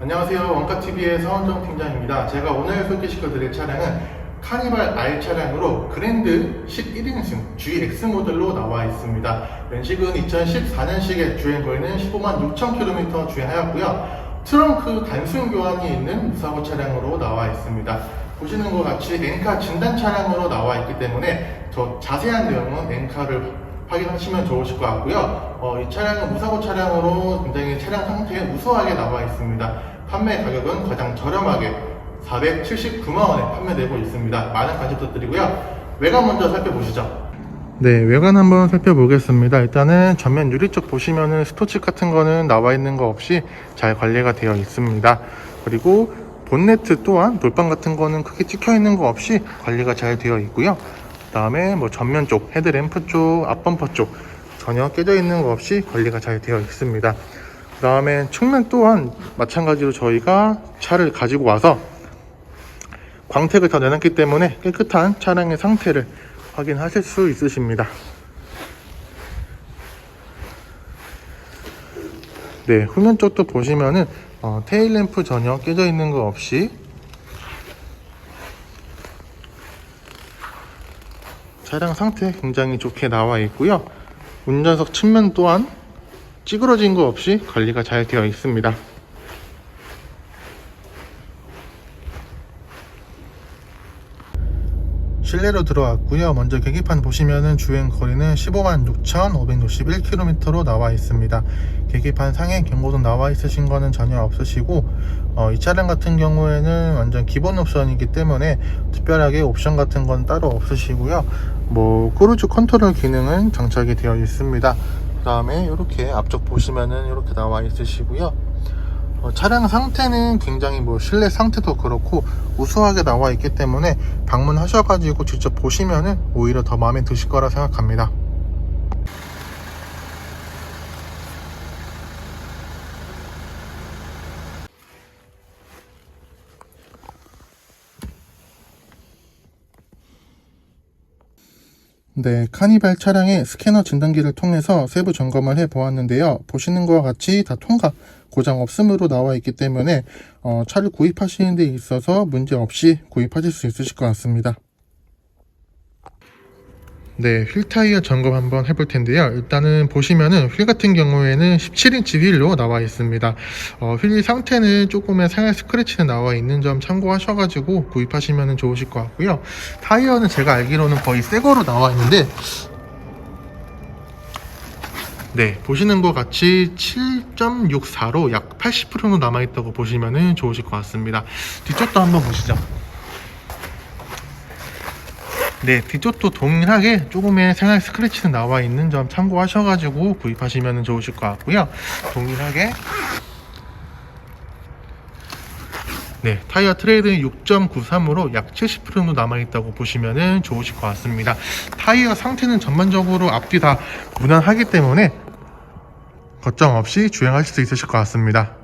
안녕하세요. 원가TV의 서원정 팀장입니다. 제가 오늘 소개시켜 드릴 차량은 카니발 R 차량으로 그랜드 11인승 GX 모델로 나와 있습니다. 연식은 2014년식의 주행 거리는 15만 6천 킬로미터 주행하였고요. 트렁크 단순 교환이 있는 무사고 차량으로 나와 있습니다. 보시는 것 같이 엔카 진단 차량으로 나와 있기 때문에 더 자세한 내용은 엔카를 확인하시면 좋으실 것 같고요. 어, 이 차량은 무사고 차량으로 굉장히 차량 상태에 우수하게 나와 있습니다. 판매 가격은 가장 저렴하게 479만원에 판매되고 있습니다. 많은 관심 부탁드리고요. 외관 먼저 살펴보시죠. 네, 외관 한번 살펴보겠습니다. 일단은 전면 유리 쪽 보시면은 스토치 같은 거는 나와 있는 거 없이 잘 관리가 되어 있습니다. 그리고 본네트 또한 돌방 같은 거는 크게 찍혀 있는 거 없이 관리가 잘 되어 있고요. 그 다음에 뭐 전면 쪽, 헤드램프 쪽, 앞범퍼 쪽 전혀 깨져 있는 거 없이 관리가 잘 되어 있습니다. 그 다음에 측면 또한 마찬가지로 저희가 차를 가지고 와서 광택을 다 내놨기 때문에 깨끗한 차량의 상태를 확인하실 수 있으십니다. 네, 후면 쪽도 보시면은 어, 테일 램프 전혀 깨져 있는 거 없이 차량 상태 굉장히 좋게 나와 있고요. 운전석 측면 또한 찌그러진 거 없이 관리가 잘 되어 있습니다. 실내로 들어왔고요. 먼저 계기판 보시면은 주행 거리는 15만 6,561km로 나와 있습니다. 계기판 상에 경고등 나와 있으신 거는 전혀 없으시고 어, 이 차량 같은 경우에는 완전 기본 옵션이기 때문에 특별하게 옵션 같은 건 따로 없으시고요. 뭐 크루즈 컨트롤 기능은 장착이 되어 있습니다. 그 다음에 이렇게 앞쪽 보시면은 이렇게 나와 있으시고요. 어, 차량 상태는 굉장히 뭐 실내 상태도 그렇고 우수하게 나와 있기 때문에 방문하셔가지고 직접 보시면은 오히려 더 마음에 드실 거라 생각합니다. 네, 카니발 차량의 스캐너 진단기를 통해서 세부 점검을 해 보았는데요. 보시는 것과 같이 다 통과, 고장 없음으로 나와 있기 때문에 어, 차를 구입하시는 데 있어서 문제 없이 구입하실 수 있으실 것 같습니다. 네, 휠 타이어 점검 한번 해볼 텐데요. 일단은 보시면은 휠 같은 경우에는 17인치 휠로 나와 있습니다. 어, 휠 상태는 조금의 상해 스크래치는 나와 있는 점 참고하셔가지고 구입하시면 좋으실 것 같고요. 타이어는 제가 알기로는 거의 새 거로 나와 있는데 네, 보시는 것 같이 7.64로 약 80% 남아있다고 보시면 좋으실 것 같습니다. 뒤쪽도 한번 보시죠. 네, 뒤쪽도 동일하게 조금의 생활 스크래치는 나와 있는 점 참고하셔가지고 구입하시면 좋으실 것 같고요. 동일하게 네, 타이어 트레이드는 6.93으로 약 70% 정도 남아있다고 보시면 좋으실 것 같습니다. 타이어 상태는 전반적으로 앞뒤 다 무난하기 때문에 걱정 없이 주행하실 수 있으실 것 같습니다.